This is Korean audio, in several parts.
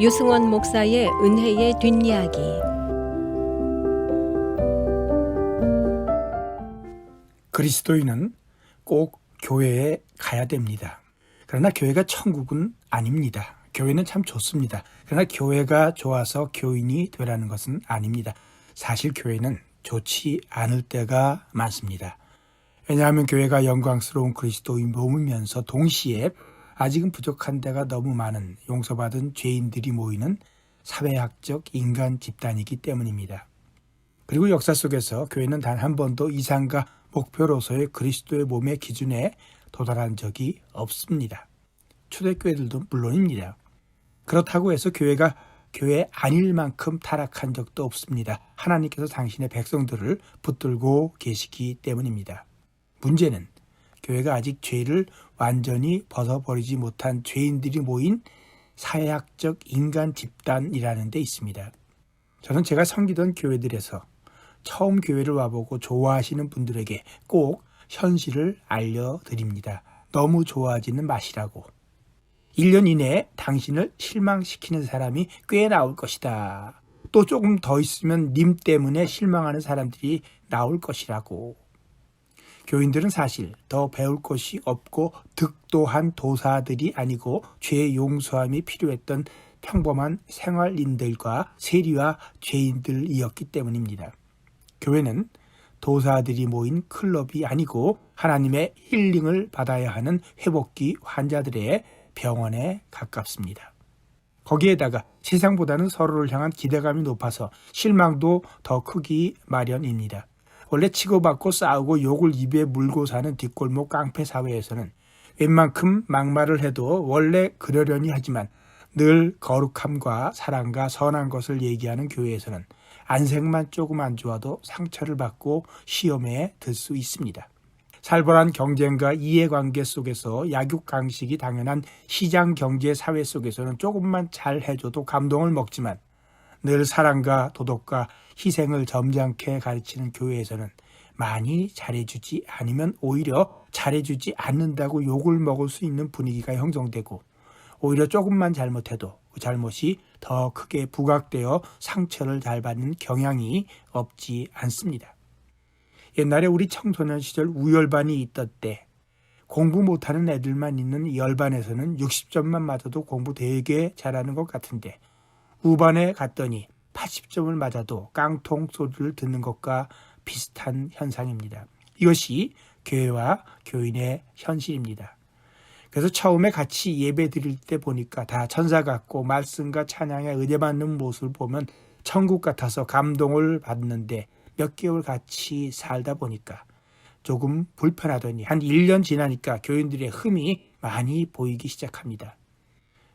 유승원 목사의 은혜의 뒷이야기 그리스도인은 꼭 교회에 가야 됩니다. 그러나 교회가 천국은 아닙니다. 교회는 참 좋습니다. 그러나 교회가 좋아서 교인이 되라는 것은 아닙니다. 사실 교회는 좋지 않을 때가 많습니다. 왜냐하면 교회가 영광스러운 그리스도인 몸이면서 동시에 아직은 부족한 데가 너무 많은 용서받은 죄인들이 모이는 사회학적 인간 집단이기 때문입니다. 그리고 역사 속에서 교회는 단 한 번도 이상과 목표로서의 그리스도의 몸의 기준에 도달한 적이 없습니다. 초대교회들도 물론입니다. 그렇다고 해서 교회가 교회 아닐 만큼 타락한 적도 없습니다. 하나님께서 당신의 백성들을 붙들고 계시기 때문입니다. 문제는 교회가 아직 죄를 완전히 벗어버리지 못한 죄인들이 모인 사회학적 인간 집단이라는 데 있습니다. 저는 제가 섬기던 교회들에서 처음 교회를 와보고 좋아하시는 분들에게 꼭 현실을 알려드립니다. 너무 좋아지는 맛이라고. 1년 이내에 당신을 실망시키는 사람이 꽤 나올 것이다. 또 조금 더 있으면 님 때문에 실망하는 사람들이 나올 것이라고. 교인들은 사실 더 배울 것이 없고 득도한 도사들이 아니고 죄 용서함이 필요했던 평범한 생활인들과 세리와 죄인들이었기 때문입니다. 교회는 도사들이 모인 클럽이 아니고 하나님의 힐링을 받아야 하는 회복기 환자들의 병원에 가깝습니다. 거기에다가 세상보다는 서로를 향한 기대감이 높아서 실망도 더 크기 마련입니다. 원래 치고받고 싸우고 욕을 입에 물고 사는 뒷골목 깡패 사회에서는 웬만큼 막말을 해도 원래 그러려니 하지만 늘 거룩함과 사랑과 선한 것을 얘기하는 교회에서는 안색만 조금 안 좋아도 상처를 받고 시험에 들 수 있습니다. 살벌한 경쟁과 이해관계 속에서 약육강식이 당연한 시장 경제 사회 속에서는 조금만 잘 해줘도 감동을 먹지만 늘 사랑과 도덕과 희생을 점잖게 가르치는 교회에서는 많이 잘해주지 않으면 오히려 잘해주지 않는다고 욕을 먹을 수 있는 분위기가 형성되고 오히려 조금만 잘못해도 그 잘못이 더 크게 부각되어 상처를 잘 받는 경향이 없지 않습니다. 옛날에 우리 청소년 시절 우열반이 있던 때 공부 못하는 애들만 있는 열반에서는 60점만 맞아도 공부 되게 잘하는 것 같은데 우반에 갔더니 80점을 맞아도 깡통 소리를 듣는 것과 비슷한 현상입니다. 이것이 교회와 교인의 현실입니다. 그래서 처음에 같이 예배 드릴 때 보니까 다 천사 같고 말씀과 찬양에 의뢰받는 모습을 보면 천국 같아서 감동을 받는데 몇 개월 같이 살다 보니까 조금 불편하더니 한 1년 지나니까 교인들의 흠이 많이 보이기 시작합니다.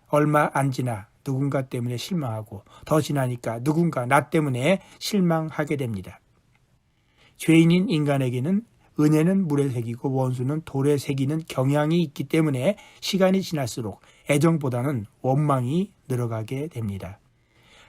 얼마 안 지나 누군가 때문에 실망하고 더 지나니까 누군가 나 때문에 실망하게 됩니다. 죄인인 인간에게는 은혜는 물에 새기고 원수는 돌에 새기는 경향이 있기 때문에 시간이 지날수록 애정보다는 원망이 늘어가게 됩니다.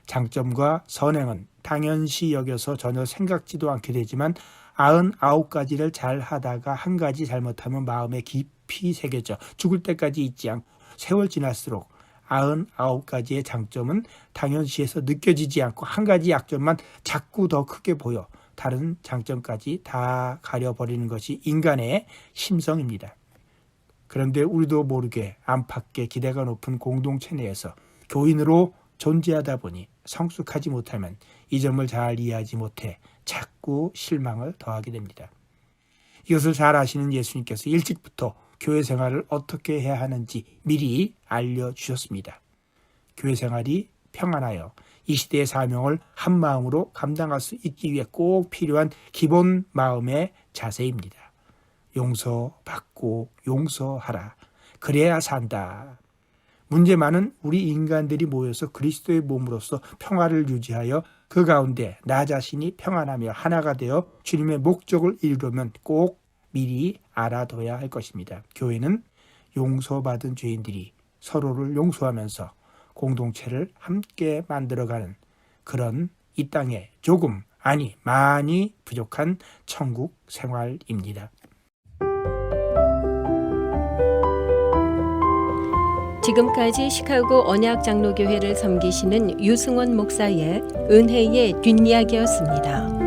장점과 선행은 당연시 여겨서 전혀 생각지도 않게 되지만 99가지를 잘 하다가 한 가지 잘못하면 마음에 깊이 새겨져 죽을 때까지 잊지 않고 세월 지날수록 99가지의 장점은 당연시에서 느껴지지 않고 한 가지 약점만 자꾸 더 크게 보여 다른 장점까지 다 가려버리는 것이 인간의 심성입니다. 그런데 우리도 모르게 안팎의 기대가 높은 공동체 내에서 교인으로 존재하다 보니 성숙하지 못하면 이 점을 잘 이해하지 못해 자꾸 실망을 더하게 됩니다. 이것을 잘 아시는 예수님께서 일찍부터 교회 생활을 어떻게 해야 하는지 미리 알려주셨습니다. 교회 생활이 평안하여 이 시대의 사명을 한 마음으로 감당할 수 있기 위해 꼭 필요한 기본 마음의 자세입니다. 용서받고 용서하라. 그래야 산다. 문제만은 우리 인간들이 모여서 그리스도의 몸으로서 평화를 유지하여 그 가운데 나 자신이 평안하며 하나가 되어 주님의 목적을 이루려면 꼭 미리 알아둬야 할 것입니다. 교회는 용서받은 죄인들이 서로를 용서하면서 공동체를 함께 만들어가는 그런 이 땅에 조금 아니 많이 부족한 천국 생활입니다. 지금까지 시카고 언약 장로교회를 섬기시는 유승원 목사의 은혜의 뒷이야기였습니다.